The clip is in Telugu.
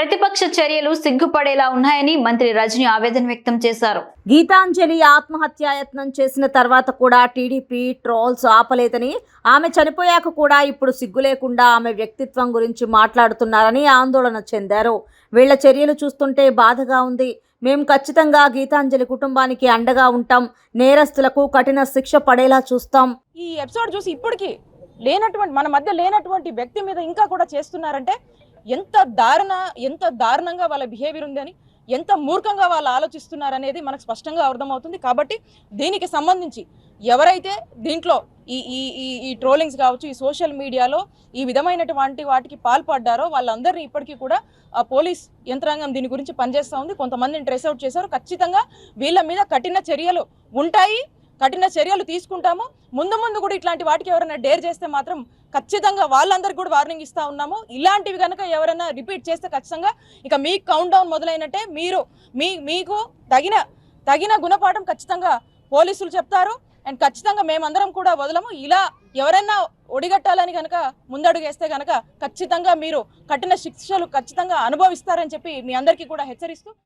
ప్రతిపక్ష చర్యలు సిగ్గుపడేలా ఉన్నాయని మంత్రి రజని ఆవేదన వ్యక్తం చేశారు. గీతాంజలి ఆత్మహత్యాయత్నం చేసిన తర్వాత కూడా టీడీపీ ట్రోల్స్ ఆపలేదని ఆమె చనిపోయాక కూడా ఇప్పుడు సిగ్గు లేకుండా ఆమె వ్యక్తిత్వం గురించి మాట్లాడుతున్నారని ఆందోళన చెందారు. వీళ్ళ చర్యలు చూస్తుంటే బాధగా ఉంది. మేము ఖచ్చితంగా గీతాంజలి కుటుంబానికి అండగా ఉంటాం. నేరస్తులకు కఠిన శిక్ష పడేలా చూస్తాం. ఈ ఎపిసోడ్ చూసి ఇప్పటికీ లేనటువంటి మన మధ్య లేనటువంటి వ్యక్తి మీద ఇంకా కూడా చేస్తున్నారంటే ఎంత దారుణ ఎంత దారుణంగా వాళ్ళ బిహేవియర్ ఉందని ఎంత మూర్ఖంగా వాళ్ళు ఆలోచిస్తున్నారనేది మనకు స్పష్టంగా అర్థమవుతుంది. కాబట్టి దీనికి సంబంధించి ఎవరైతే దీంట్లో ఈ ఈ ఈ ఈ ట్రోలింగ్స్ కావచ్చు ఈ సోషల్ మీడియాలో ఈ విధమైనటువంటి వాటికి పాల్పడ్డారో వాళ్ళందరినీ ఇప్పటికీ కూడా ఆ పోలీస్ యంత్రాంగం దీని గురించి పనిచేస్తూ ఉంది. కొంతమందిని ట్రేస్ అవుట్ చేశారు. ఖచ్చితంగా వీళ్ళ మీద కఠిన చర్యలు ఉంటాయి. కఠిన చర్యలు తీసుకుంటాము. ముందు ముందు కూడా ఇట్లాంటి వాటికి ఎవరైనా డేర్ చేస్తే మాత్రం ఖచ్చితంగా వాళ్ళందరికీ కూడా వార్నింగ్ ఇస్తూ ఉన్నాము. ఇలాంటివి కనుక ఎవరైనా రిపీట్ చేస్తే ఖచ్చితంగా ఇక మీ కౌంట్ డౌన్ మొదలైనట్టే మీరు మీ మీకు తగిన తగిన గుణపాఠం ఖచ్చితంగా పోలీసులు చెప్తారు. అండ్ ఖచ్చితంగా మేమందరం కూడా వదలము. ఇలా ఎవరైనా ఒడిగట్టాలని కనుక ముందడుగేస్తే కనుక ఖచ్చితంగా మీరు కఠిన శిక్షలు ఖచ్చితంగా అనుభవిస్తారని చెప్పి మీ అందరికీ కూడా హెచ్చరిస్తూ